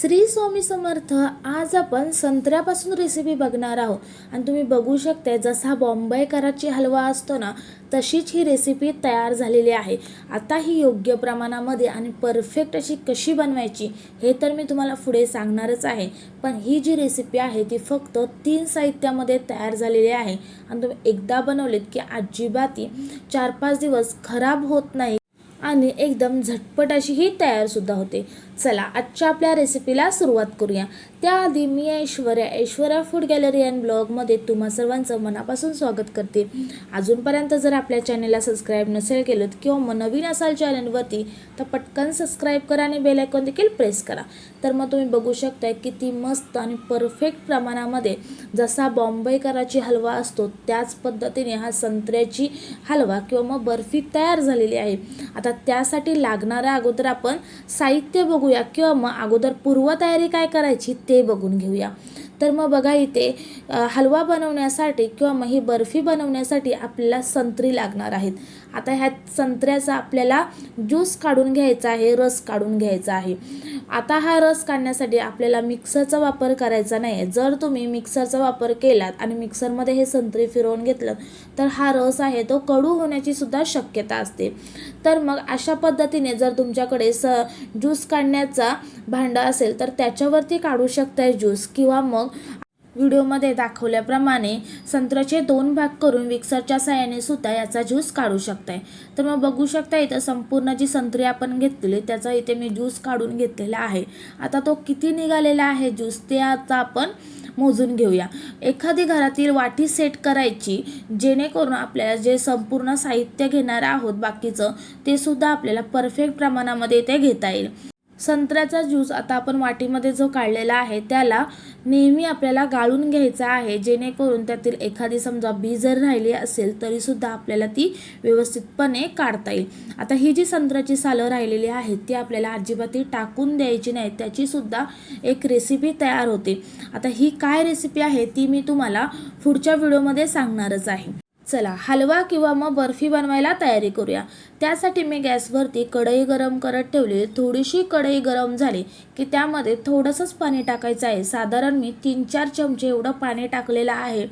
श्री स्वामी समर्थ आज आपण संत्र्यापासून रेसिपी बघणार आहोत. आणि तुम्ही बघू शकता जसा बॉम्बे कराची हलवा असतो ना तशीच ही रेसिपी तयार झालेली आहे. आता ही योग्य प्रमाणामध्ये आणि परफेक्ट अशी कशी बनवायची हे तर मी तुम्हाला पुढे सांगणारच आहे. पण ही जी रेसिपी आहे ती फक्त तीन साहित्यामध्ये तयार झालेली आहे. आणि तुम्ही एकदा बनवलीत की अजिबात चार पाच दिवस खराब होत नाही. आणि एकदम झटपट अशी ही तयारसुद्धा होते. चला आजच्या आपल्या रेसिपीला सुरुवात करूया. त्याआधी मी Aishwarya Aishwarya food gallery and ब्लॉगमध्ये तुम्हा सर्वांचं मनापासून स्वागत करते. अजूनपर्यंत जर आपल्या चॅनलला सबस्क्राईब नसेल केलं किंवा मग नवीन असाल चॅनलवरती तर पटकन सबस्क्राईब करा आणि बेल आयकॉन देखील प्रेस करा. तर मग तुम्ही बघू शकताय किती मस्त आणि परफेक्ट प्रमाणामध्ये जसा बॉम्बे कराची हलवा असतो त्याच पद्धतीने हा संत्र्याची हलवा किंवा मग बर्फी तयार झालेली आहे. आता त्यासाठी लागणाऱ्या अगोदर आपण साहित्य बघूया किंवा मग अगोदर पूर्वतयारी काय करायची ते बघून घेऊया. तर मग बघा इथे हलवा बनवण्यासाठी किंवा मग ही बर्फी बनवण्यासाठी आपल्याला संत्री लागणार आहेत. आता ह्या संत्र्याचा आपल्याला ज्यूस काढून घ्यायचा आहे रस काढून घ्यायचा आहे. आता हा रस काढण्यासाठी आपल्याला मिक्सरचा वापर करायचा नाही आहे जर तुम्ही मिक्सरचा वापर केलात आणि मिक्सरमध्ये हे संत्री फिरवून घेतलं तर हा रस आहे तो कडू होण्याची सुद्धा शक्यता असते. तर मग अशा पद्धतीने जर तुमच्याकडे स ज्यूस काढण्याचा भांडं असेल तर त्याच्यावरती काढू शकताय ज्यूस किंवा मग व्हिडिओमध्ये दाखवल्याप्रमाणे संत्र्याचे दोन भाग करून मिक्सरच्या साह्याने सुद्धा याचा ज्यूस काढू शकताय. तर मग बघू शकता इथं संपूर्ण जी संत्री आपण घेतलेली त्याचा इथे मी ज्यूस काढून घेतलेला आहे. आता तो किती निघालेला आहे ज्यूस ते आता आपण मोजून घेऊया. एखादी घरातील वाटी सेट करायची जेणेकरून आपल्याला जे संपूर्ण साहित्य घेणार आहोत बाकीचं ते सुद्धा आपल्याला परफेक्ट प्रमाणामध्ये इथे घेता येईल. संत्र्याचा ज्यूस आता आपण वाटीमध्ये जो काढलेला आहे त्याला नेहमी आपल्याला गाळून घ्यायचा आहे. जेणेकरून त्यातील एखादी समजा बी जर राहिली असेल तरीसुद्धा आपल्याला ती व्यवस्थितपणे काढता येईल. आता ही जी संत्र्याची सालं राहिलेली आहेत ती आपल्याला अजिबात टाकून द्यायची नाही त्याचीसुद्धा एक रेसिपी तयार होते. आता ही काय रेसिपी आहे ती मी तुम्हाला पुढच्या व्हिडिओमध्ये सांगणारच आहे. चला हलवा किंवा मग बर्फी बनवायला तयारी करूया. त्यासाठी मी गॅसवरती कढई गरम करत ठेवली. थोडीशी कढई गरम झाली की त्यामध्ये थोडंसंच पाणी टाकायचं आहे. साधारण मी तीन चार चमचे एवढं पाणी टाकलेलं आहे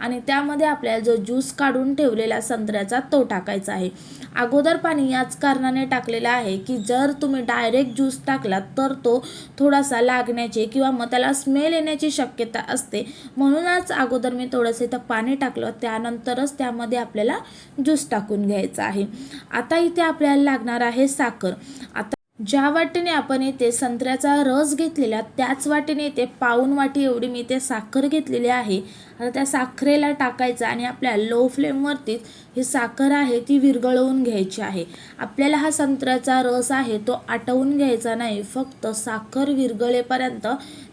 आणि त्यामध्ये आपल्याला जो ज्यूस काढून ठेवलेला संत्र्याचा तो टाकायचा आहे. अगोदर पाणी याच कारणाने टाकलेलं आहे की जर तुम्ही डायरेक्ट ज्यूस टाकलात तर तो थोडासा लागण्याची किंवा मग त्याला स्मेल येण्याची शक्यता असते. म्हणूनच अगोदर मी थोडंसं इथं पाणी टाकलं. त्यानंतरच त्यामध्ये आपल्याला ज्यूस टाकून घ्यायचा आहे. आता आता इथे आपल्याला लागणार आहे साखर. आता ज्या वाटेने आपण इथे संत्र्याचा रस घेतलेला त्याच वाटेने इथे पाऊन वाटी एवढी मी इथे साखर घेतलेली आहे. आता त्या साखरेला टाकायचं आणि आपल्या लो फ्लेमवरतीच ही साखर आहे ती विरघळवून घ्यायची आहे. आपल्याला हा संत्र्याचा रस आहे तो आटवून घ्यायचा नाही फक्त साखर विरघळेपर्यंत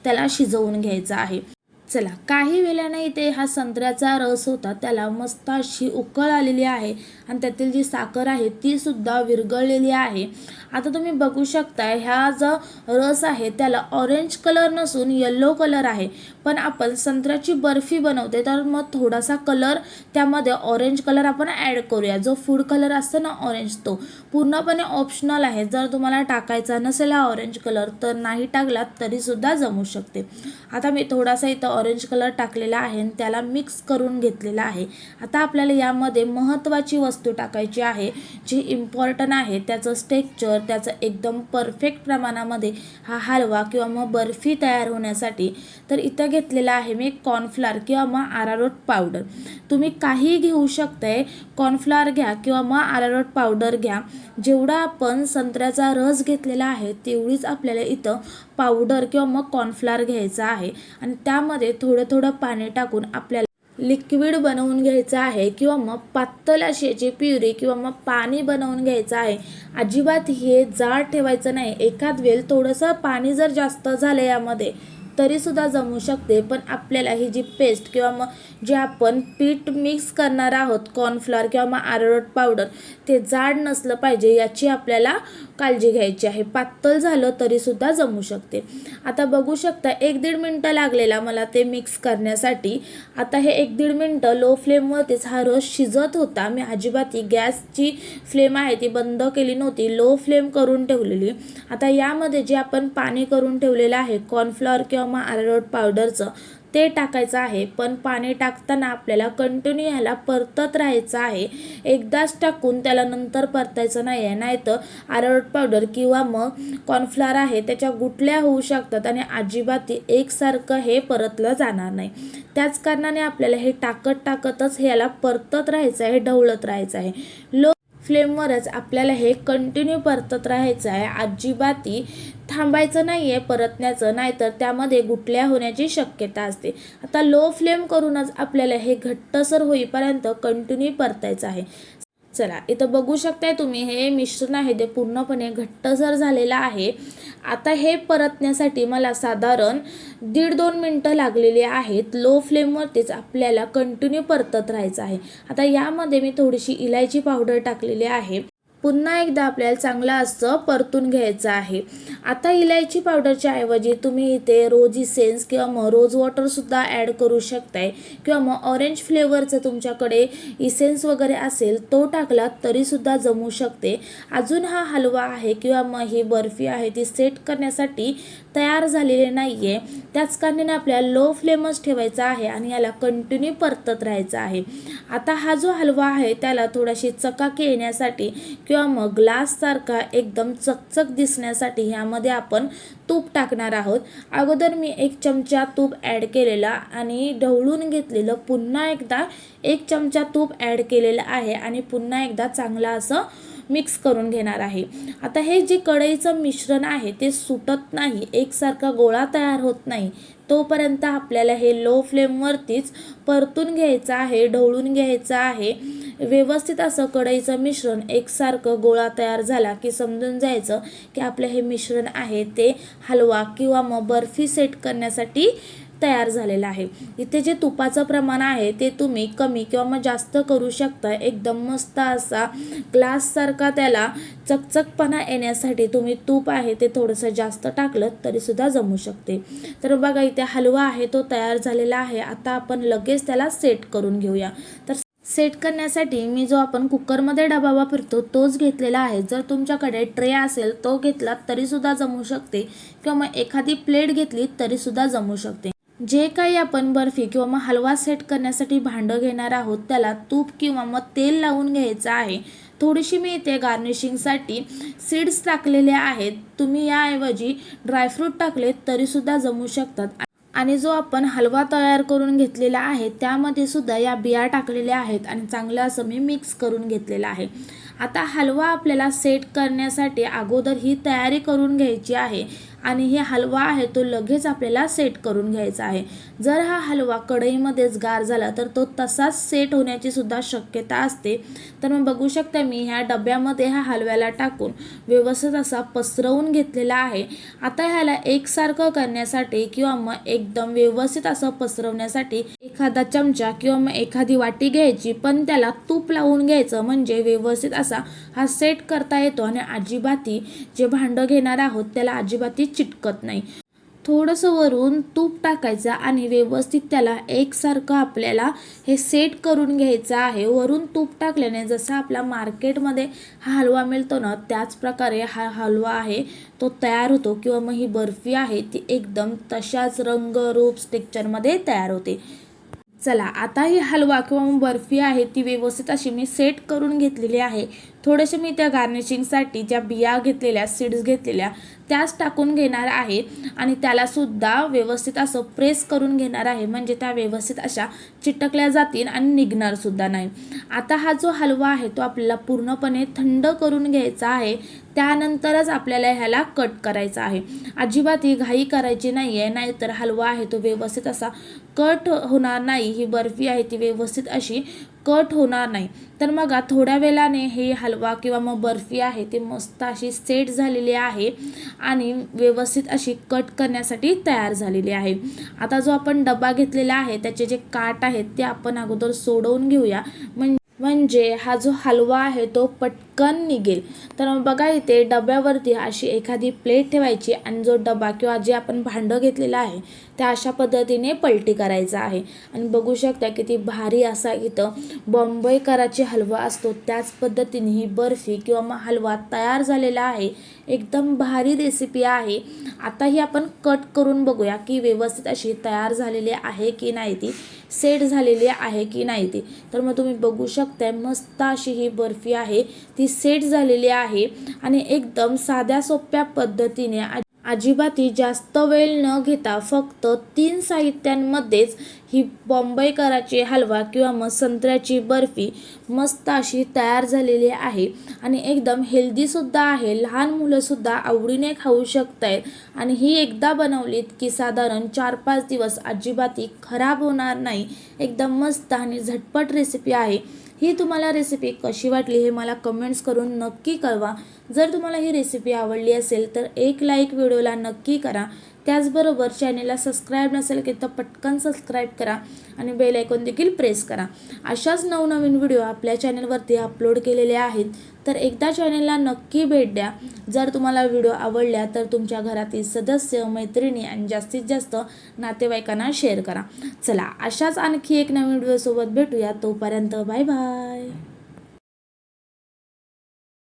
त्याला शिजवून घ्यायचा आहे. चला काही वेळाने इथे हा संत्र्याचा रस होता त्याला मस्त अशी उकळ आलेली आहे. आणि त्यातील जी साखर आहे ती सुद्धा विरघळलेली आहे. आता तुम्ही बघू शकता ह्या जो रस आहे त्याला ऑरेंज कलर नसून येल्लो कलर आहे. पण आपण संत्र्याची बर्फी बनवते तर मग थोडासा कलर त्यामध्ये ऑरेंज कलर आपण ॲड करूया. जो फूड कलर असतो ना ऑरेंज तो. पूर्णपणे ऑप्शनल आहे. जर तुम्हाला टाकायचा नसेल हा ऑरेंज कलर तर नाही टाकलात तरीसुद्धा जमू शकते. आता मी थोडासा इथं ऑरेंज कलर टाकलेला आहे आणि त्याला मिक्स करून घेतलेला आहे. आता आपल्याला यामध्ये महत्त्वाची वस्तू वस्तू टाकायची आहे जी इम्पॉर्टंट आहे त्याचं स्टेक्चर त्याचं एकदम परफेक्ट प्रमाणामध्ये हा हलवा किंवा मग बर्फी तयार होण्यासाठी तर इथं घेतलेला आहे मी कॉर्नफ्लार किंवा मग आरारोट पावडर तुम्ही काही घेऊ शकताय कॉर्नफ्लार घ्या किंवा मग आरारोट पावडर घ्या. जेवढा आपण संत्र्याचा रस घेतलेला आहे तेवढीच आपल्याला इथं पावडर किंवा मग कॉर्नफ्लार घ्यायचा आहे. आणि त्यामध्ये थोडं थोडं पाणी टाकून आपल्याला लिक्विड बनवून घ्यायचं आहे किंवा मग पातळ अशी याची प्युरी किंवा मग पाणी बनवून घ्यायचं आहे. अजिबात हे जाड ठेवायचं नाही. एखाद वेळ थोडंसं पाणी जर जास्त झालं यामध्ये तरीसुद्धा जमू शकते पण आपल्याला ही जी पेस्ट किंवा मग जे आपण पीठ मिक्स करणार आहोत कॉर्नफ्लॉवर किंवा मग आरारोट पावडर ते जाड नसलं पाहिजे याची आपल्याला काळजी घ्यायची आहे. पातळ झालं तरीसुद्धा जमू शकते. आता बघू शकता एक दीड मिनटं लागलेला मला ते मिक्स करण्यासाठी. आता हे एक दीड मिनटं लो फ्लेमवरतीच हा रस शिजत होता. मी अजिबात ही गॅसची फ्लेम आहे ती बंद केली नव्हती. लो फ्लेम करून ठेवलेली. आता यामध्ये जे आपण पाणी करून ठेवलेलं आहे कॉर्नफ्लॉवर किंवा किंवा अरारोट पावडरचं ते टाकायचं आहे पण पाणी टाकताना आपल्याला कंटिन्यू ह्याला परतत राहायचं आहे. एकदाच टाकून त्याला नंतर परतायचं नाही आहे नाहीतर अरारोट पावडर किंवा मग कॉर्नफ्लॉर आहे त्याच्या गुटल्या होऊ शकतात आणि अजिबात एकसारखं हे परतलं जाणार नाही. त्याच कारणाने आपल्याला हे टाकत टाकतच ह्याला परतत राहायचं आहे ढवळत राहायचं आहे. लो फ्लेमवरच आपल्याला हे कंटिन्यू परतत राहायचं आहे. अजिबाती थांबायचं नाही आहे परतण्याचं. नाहीतर त्यामध्ये गुटल्या होण्याची शक्यता असते. आता लो फ्लेम करूनच आपल्याला हे घट्टसर होईपर्यंत कंटिन्यू परतायचं आहे. चला इथं बघू शकताय तुम्ही हे मिश्रण आहे ते पूर्णपणे घट्टसर झालेलं आहे. आता हे परतण्यासाठी मला साधारण दीड दोन मिनटं लागलेली आहेत. लो फ्लेमवरतीच आपल्याला कंटिन्यू परतत राहायचं आहे. आता यामध्ये मी थोडीशी इलायची पावडर टाकलेली आहे. पुन्हा एकदा आपल्याला चांगलं असं परतून घ्यायचं आहे. आता इलायची पावडरच्या ऐवजी तुम्ही इथे रोज इसेन्स किंवा मग रोज वॉटरसुद्धा ॲड करू शकताय. किंवा मग ऑरेंज फ्लेवरचं तुमच्याकडे इसेन्स वगैरे असेल तो टाकला तरीसुद्धा जमू शकते. अजून हा हलवा आहे किंवा मग ही बर्फी आहे ती सेट करण्यासाठी तयार झालेले नाही आहे त्याच कारणाने आपल्याला लो फ्लेमच ठेवायचा आहे आणि याला कंटिन्यू परतत राहायचं आहे. आता हा जो हलवा आहे त्याला थोडीशी चकाकी येण्यासाठी किंवा मग ग्लाससारखा एकदम चकचक दिसण्यासाठी ह्यामध्ये आपण तूप टाकणार आहोत. अगोदर मी एक चमचा तूप ॲड केलेला आणि ढवळून घेतलेलं पुन्हा एकदा एक चमचा तूप ॲड केलेलं आहे आणि पुन्हा एकदा चांगलं असं मिक्स करून घेणार आहे. आता हे जे कढईचं मिश्रण आहे ते सुटत नाही एकसारखा गोळा तयार होत नाही. तोपर्यंत आपल्याला हे लो फ्लेमवरतीच परतून घ्यायचं आहे ढवळून घ्यायचं आहे. व्यवस्थित असं कढईचं मिश्रण एकसारखं गोळा तयार झाला की समजून जायचं की आपलं हे मिश्रण आहे ते हलवा किंवा मग बर्फी सेट करण्यासाठी तयार झालेलं आहे. इथे जे तुपाचं प्रमाण आहे ते तुम्ही कमी किंवा मग जास्त करू शकता. एकदम मस्त असा ग्लाससारखा त्याला चकचकपणा येण्यासाठी तुम्ही तूप आहे ते थोडंसं जास्त टाकलं तरीसुद्धा जमू शकते. तर बघा इथे हलवा आहे तो तयार झालेला आहे. आता आपण लगेच त्याला सेट करून घेऊया. तर सेट करण्यासाठी मी जो आपण कुकरमध्ये डबा वापरतो तोच घेतलेला आहे. जर तुमच्याकडे ट्रे असेल तो घेतला तरीसुद्धा जमू शकते. किंवा मग एखादी प्लेट घेतली तरीसुद्धा जमू शकते. जे काही आपण बर्फी किंवा मग हलवा सेट करण्यासाठी भांडं घेणार आहोत त्याला तूप किंवा मग तेल लावून घ्यायचं आहे. थोडीशी मी इथे गार्निशिंगसाठी सीड्स टाकलेले आहेत. तुम्ही याऐवजी ड्रायफ्रूट टाकले तरीसुद्धा जमू शकतात. आणि जो आपण हलवा तयार करून घेतलेला आहे त्यामध्ये सुद्धा या बिया टाकलेल्या आहेत आणि चांगलं असं मी मिक्स करून घेतलेलं आहे. आता हलवा आपल्याला सेट करण्यासाठी अगोदर ही तयारी करून घ्यायची आहे. आणि हे हलवा आहे तो लगेच आपल्याला सेट करून घ्यायचा आहे. जर हा हलवा कढईमध्येच गार झाला तर तो तसाच सेट होण्याची सुद्धा शक्यता असते. तर मग बघू शकता मी ह्या डब्यामध्ये ह्या हलव्याला टाकून व्यवस्थित असा पसरवून घेतलेला आहे. आता ह्याला एकसारखं करण्यासाठी किंवा मग एकदम व्यवस्थित असं पसरवण्यासाठी एखादा चमचा किंवा मग एखादी वाटी घ्यायची पण त्याला तूप लावून घ्यायचं. म्हणजे व्यवस्थित असा हा सेट करता येतो आणि अजिबाती जे भांडं घेणार आहोत त्याला अजिबाती चिटकत नाही. थोडंसं वरून तूप टाकायचं आणि व्यवस्थित त्याला एकसारखं आपल्याला हे सेट करून घ्यायचं आहे. वरून तूप टाकल्याने जसा आपला मार्केटमध्ये हा हलवा मिळतो ना त्याच प्रकारे हा हलवा आहे तो तयार होतो किंवा मग ही बर्फी आहे ती एकदम तशाच रंग रूप स्टेक्चरमध्ये तयार होते. चला आता ही हलवा किंवा बर्फी आहे ती व्यवस्थित अशी मी सेट करून घेतलेली आहे. थोडेसे मी त्या गार्निशिंगसाठी ज्या बिया घेतलेल्या सीड्स घेतलेल्या त्याच टाकून घेणार आहे. आणि त्यालासुद्धा व्यवस्थित असं प्रेस करून घेणार आहे. म्हणजे त्या व्यवस्थित अशा चिटकल्या जातील आणि निघणारसुद्धा नाही. आता हा जो हलवा आहे तो आपल्याला पूर्णपणे थंड करून घ्यायचा आहे. त्यानंतरच आपल्याला ह्याला कट करायचा आहे. अजिबात ही घाई करायची नाही आहे नाहीतर हलवा आहे तो व्यवस्थित असा कट होणार नाही. ही बर्फी आहे ती व्यवस्थित अशी कट होणार नाही. तर मग थोड्या वेळाने हे हलवा किंवा मग बर्फी आहे ती मस्त अशी सेट झालेली आहे आणि व्यवस्थित अशी कट करण्यासाठी तयार झालेली आहे. आता जो आपण डबा घेतलेला आहे त्याचे जे काट आहेत ते आपण अगोदर सोडवून घेऊया. म्हणजे म्हणजे हा जो हलवा आहे तो पट पटकन निघेल. तर बघा इथे डब्यावरती अशी एखादी प्लेट ठेवायची आणि जो डबा किंवा जे आपण भांडं घेतलेलं आहे त्या अशा पद्धतीने पलटी करायचा आहे. आणि बघू शकता किती भारी असा इथं बॉम्बईकराची हलवा असतो. त्याच पद्धतीने ही बर्फी किंवा मग हलवा तयार झालेला आहे. एकदम भारी रेसिपी आहे. आता ही आपण कट करून बघूया की व्यवस्थित अशी तयार झालेली आहे की नाही ती सेट झालेली आहे की नाही ती. तर मग तुम्ही बघू शकताय मस्त अशी ही बर्फी आहे. ती ती सेट झालेली आहे आणि एकदम साध्या सोप्या पद्धतीने आ- अजिबातही जास्त वेळ न घेता फक्त तीन साहित्यांमध्येच ही बॉम्बईकराची हलवा किंवा मग संत्र्याची बर्फी मस्त अशी तयार झालेली आहे. आणि एकदम हेल्दीसुद्धा आहे. लहान मुलंसुद्धा आवडीने खाऊ शकत आहेत आणि ही एकदा बनवलीत की साधारण चार पाच दिवस अजिबातही खराब होणार नाही. एकदम मस्त आणि झटपट रेसिपी आहे. ही तुम्हाला रेसिपी कशी वाटली हे मला कमेंट्स करून नक्की कळवा. जर तुम्हाला ही रेसिपी आवडली असेल तर एक लाईक व्हिडिओला नक्की करा. त्याचबरोबर चॅनेलला सबस्क्राईब नसेल की तर पटकन सबस्क्राईब करा आणि बेल आयकॉन देखील प्रेस करा. अशाच नवनवीन व्हिडिओ आपल्या चॅनलवरती अपलोड केलेले आहेत तर एकदा चॅनेलला नक्की भेट द्या. जर तुम्हाला व्हिडिओ आवडल्या तर तुमच्या घरातील सदस्य मैत्रिणी आणि जास्तीत जास्त नातेवाईकांना शेअर करा. चला अशाच आणखी एक नवीन व्हिडिओसोबत भेटूया. तोपर्यंत बाय बाय.